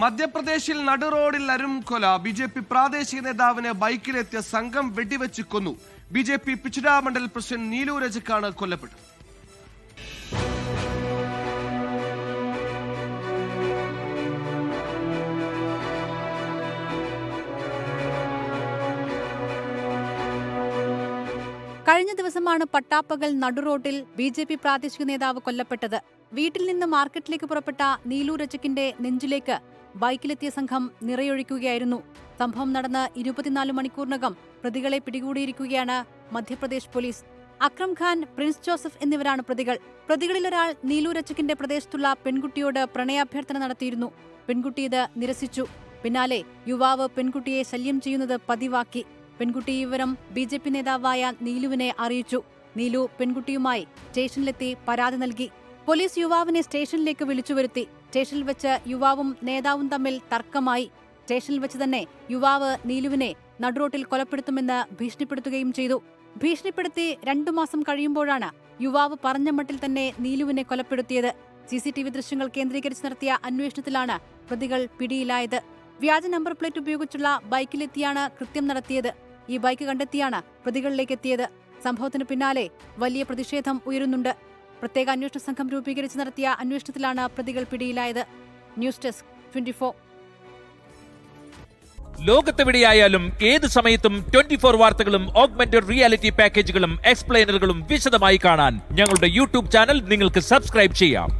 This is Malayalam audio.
മധ്യപ്രദേശിൽ നടുറോഡിൽ അരുംകൊല. ബി ജെ പി പ്രാദേശിക നേതാവിനെ ബൈക്കിലെത്തിയ സംഘം വെടിവെച്ച് കൊന്നു. B J P Pichura Mandal president Neelu രജക്കാണ് കൊല്ലപ്പെട്ടത്. കഴിഞ്ഞ ദിവസമാണ് പട്ടാപ്പകൽ നടുറോട്ടിൽ ബി ജെ പി പ്രാദേശിക നേതാവ് കൊല്ലപ്പെട്ടത്. വീട്ടിൽ നിന്ന് മാർക്കറ്റിലേക്ക് പുറപ്പെട്ട നീലു രജക്കിന്റെ നെഞ്ചിലേക്ക് ബൈക്കിലെത്തിയ സംഘം നിറയൊഴിക്കുകയായിരുന്നു. സംഭവം നടന്ന് ഇരുപത്തിനാല് മണിക്കൂറിനകം പ്രതികളെ പിടികൂടിയിരിക്കുകയാണ് Madhya Pradesh police. Akram Khan Prince Joseph എന്നിവരാണ് പ്രതികൾ. പ്രതികളിലൊരാൾ നീലു രജക്കിന്റെ പ്രദേശത്തുള്ള പെൺകുട്ടിയോട് പ്രണയാഭ്യർത്ഥന നടത്തിയിരുന്നു. പെൺകുട്ടി ഇത് നിരസിച്ചു. പിന്നാലെ യുവാവ് പെൺകുട്ടിയെ ശല്യം ചെയ്യുന്നത് പതിവാക്കി. പെൺകുട്ടി വിവരം ബി ജെ പി നേതാവായ നീലുവിനെ അറിയിച്ചു. നീലു പെൺകുട്ടിയുമായി സ്റ്റേഷനിലെത്തി പരാതി നൽകി. പോലീസ് യുവാവിനെ സ്റ്റേഷനിലേക്ക് വിളിച്ചു വരുത്തി സ്റ്റേഷനിൽ വെച്ച് യുവാവും നേതാവും തമ്മിൽ തർക്കമായി. സ്റ്റേഷനിൽ വെച്ച് തന്നെ യുവാവ് നീലുവിനെ നടുറോട്ടിൽ കൊലപ്പെടുത്തുമെന്ന് ഭീഷണിപ്പെടുത്തുകയും ചെയ്തു. ഭീഷണിപ്പെടുത്തി രണ്ടു മാസം കഴിയുമ്പോഴാണ് യുവാവ് പറഞ്ഞ മട്ടിൽ തന്നെ നീലുവിനെ കൊലപ്പെടുത്തിയത്. സി സി ടി വി ദൃശ്യങ്ങൾ കേന്ദ്രീകരിച്ച് നടത്തിയ അന്വേഷണത്തിലാണ് പ്രതികൾ പിടിയിലായത്. വ്യാജ നമ്പർ പ്ലേറ്റ് ഉപയോഗിച്ചുള്ള ബൈക്കിലെത്തിയാണ് കൃത്യം നടത്തിയത്. ഈ ബൈക്ക് കണ്ടെത്തിയാണ് പ്രതികളിലേക്ക് എത്തിയത്. സംഭവത്തിന് പിന്നാലെ വലിയ പ്രതിഷേധം ഉയരുന്നുണ്ട്. പ്രത്യേക അന്വേഷണ സംഘം രൂപീകരിച്ച് നടത്തിയ അന്വേഷണത്തിലാണ് പ്രതികൾ പിടിയിലായത്. News desk twenty four. ലോകത്തെവിടെയായാലും ഏത് സമയത്തും ട്വന്റി ഫോർ വാർത്തകളും ഓഗ്മെന്റഡ് റിയാലിറ്റി പാക്കേജുകളും എക്സ്പ്ലെയിനറുകളും വിശദമായി കാണാൻ ഞങ്ങളുടെ യൂട്യൂബ് ചാനൽ നിങ്ങൾക്ക് സബ്സ്ക്രൈബ് ചെയ്യാം.